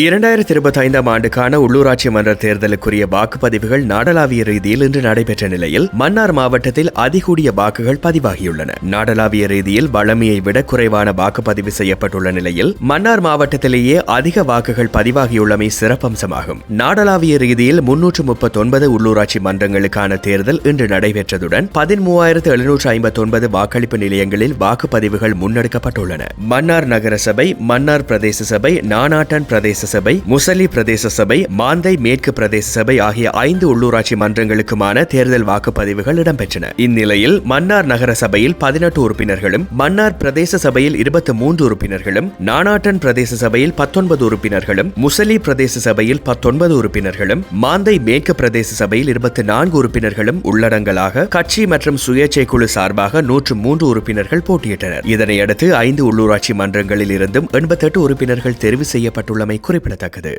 இரண்டாயிரத்தி இருபத்தி ஐந்தாம் ஆண்டுக்கான உள்ளூராட்சி மன்ற தேர்தலுக்குரிய வாக்குப்பதிவுகள் நாடளாவிய ரீதியில் இன்று நடைபெற்ற நிலையில் மன்னார் மாவட்டத்தில் அதிகூடிய வாக்குகள் பதிவாகியுள்ளன. நாடளாவிய ரீதியில் வளமையை விட குறைவான வாக்குப்பதிவு செய்யப்பட்டுள்ள நிலையில் மன்னார் மாவட்டத்திலேயே அதிக வாக்குகள் பதிவாகியுள்ளமை சிறப்பம்சமாகும். நாடளாவிய ரீதியில் முன்னூற்று முப்பத்தொன்பது உள்ளூராட்சி மன்றங்களுக்கான தேர்தல் இன்று நடைபெற்றதுடன் பதிமூவாயிரத்து எழுநூற்று ஐம்பத்தொன்பது வாக்களிப்பு நிலையங்களில் வாக்குப்பதிவுகள் முன்னெடுக்கப்பட்டுள்ளன. மன்னார் நகரசபை மன்னார் பிரதேச சபை நானாட்டன் பிரதேச சபை முசலி பிரதேச சபை மாந்தை மேற்கு பிரதேச சபை ஆகிய ஐந்து உள்ளூராட்சி மன்றங்களுக்குமான தேர்தல் வாக்குப்பதிவுகள் இடம்பெற்றன. இந்நிலையில் மன்னார் நகர சபையில் பதினெட்டு உறுப்பினர்களும் மன்னார் பிரதேச சபையில் இருபத்தி மூன்று உறுப்பினர்களும் நானாட்டன் பிரதேச சபையில் பத்தொன்பது உறுப்பினர்களும் முசலி பிரதேச சபையில் பத்தொன்பது உறுப்பினர்களும் மாந்தை மேற்கு பிரதேச சபையில் இருபத்தி நான்கு உறுப்பினர்களும் உள்ளடங்கலாக கட்சி மற்றும் சுயேட்சை குழு சார்பாக நூற்று மூன்று உறுப்பினர்கள் போட்டியிட்டனர். இதனையடுத்து ஐந்து உள்ளூராட்சி மன்றங்களில் இருந்தும் எண்பத்தெட்டு உறுப்பினர்கள் தெரிவு செய்யப்பட்டுள்ளமை குறிப்பிடத்தக்கது.